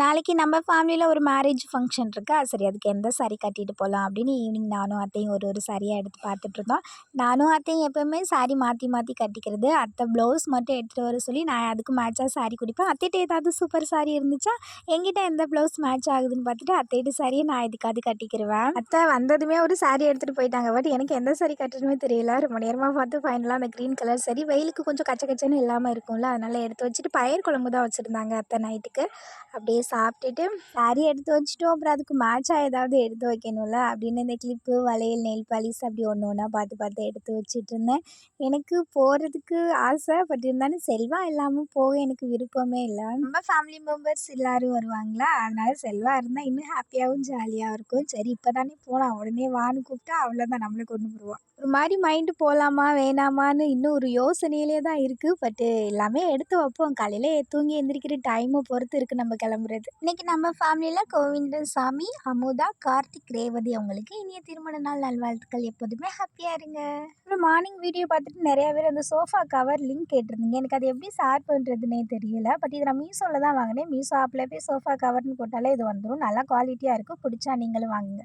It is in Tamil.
நாளைக்கு நம்ம ஃபேமிலியில் ஒரு மேரேஜ் ஃபங்க்ஷன் இருக்கா. சரி அதுக்கு எந்த சாரி கட்டிட்டு போகலாம் அப்படின்னு ஈவினிங் நானும் அத்தையும் ஒரு ஒரு சாரியாக எடுத்து பார்த்துட்டு இருந்தோம் நானும் அத்தையும் எப்போவுமே சாரி மாற்றி மாற்றி கட்டிக்கிறது. அத்தை ப்ளவுஸ் மட்டும் எடுத்துகிட்டு வர சொல்லி நான் அதுக்கு மேட்சாக சாரீ குடிப்பேன். அத்தைகிட்ட ஏதாவது சூப்பர் சாரி இருந்துச்சா? எங்கிட்ட எந்த ப்ளவுஸ் மேட்ச் ஆகுதுன்னு பார்த்துட்டு அத்தைகிட்ட சாரியை நான் இதுக்காவது கட்டிக்கிருவேன். அத்தை வந்ததுமே ஒரு சாரீ எடுத்துகிட்டு போயிட்டாங்க. பட் எனக்கு எந்த சாரி கட்டணுமே தெரியல. ரொம்ப நேரமாக பார்த்து ஃபைனலாக அந்த க்ரீன் கலர் சரி வெயிலுக்கு கொஞ்சம் கச்ச கச்சன்னு இல்லாமல் இருக்கும்ல அதனால் எடுத்து வச்சுட்டு பயிர் குழம்பு தான் வச்சுருந்தாங்க அத்தை நைட்டுக்கு அப்படியே சாப்பிட்டுட்டு சாரி எடுத்து வச்சுட்டோம். அப்புறம் அதுக்கு மேட்சாக ஏதாவது எடுத்து வைக்கணும்ல? அப்படின்னு இந்த கிளிப்பு வளையல் நெயில் பாலிஸ் அப்படி ஒன்று ஒன்றா பார்த்து பார்த்து எடுத்து வச்சிட்டு இருந்தேன். எனக்கு போகிறதுக்கு ஆசை பட் இருந்தாலும் செல்வா இல்லாமல் போக எனக்கு விருப்பமே இல்லை. நம்ம ஃபேமிலி மெம்பர்ஸ் எல்லோரும் வருவாங்களா? அதனால செல்வா இருந்தால் இன்னும் ஹாப்பியாகவும் ஜாலியாக இருக்கும். சரி இப்போ தானே போகலாம் உடனே வான்னு கூப்பிட்டா அவ்வளோதான் நம்மளை கொண்டு போடுவான் ஒரு மாதிரி மைண்டு போகலாமா வேணாமான்னு இன்னும் ஒரு யோசனையிலே தான் இருக்குது பட்டு எல்லாமே எடுத்து வைப்போம். காலையில் தூங்கி எந்திரிக்கிற டைமை பொறுத்து இருக்குது நம்ம கிளம்புறது. இன்றைக்கி நம்ம ஃபேமிலியில் கோவிந்தன் சாமி அமுதா கார்த்திக் ரேவதி அவங்களுக்கு இனிய திருமண நாள் நல்வாழ்த்துக்கள். எப்போதுமே ஹாப்பியாக இருங்க. அப்புறம் மார்னிங் வீடியோ பார்த்துட்டு நிறையா பேர் அந்த சோஃபா கவர் லிங்க் கேட்டிருந்தீங்க. எனக்கு அது எப்படி ஷேர் பண்ணுறதுனே தெரியல. பட் இதை நான் மீஷோவில் தான் வாங்கினேன். மீஷோ ஆப்பில் போய் சோஃபா கவர்னு போட்டாலே இது வந்துடும் நல்லா குவாலிட்டியாக இருக்கும். பிடிச்சா நீங்களும் வாங்குங்க.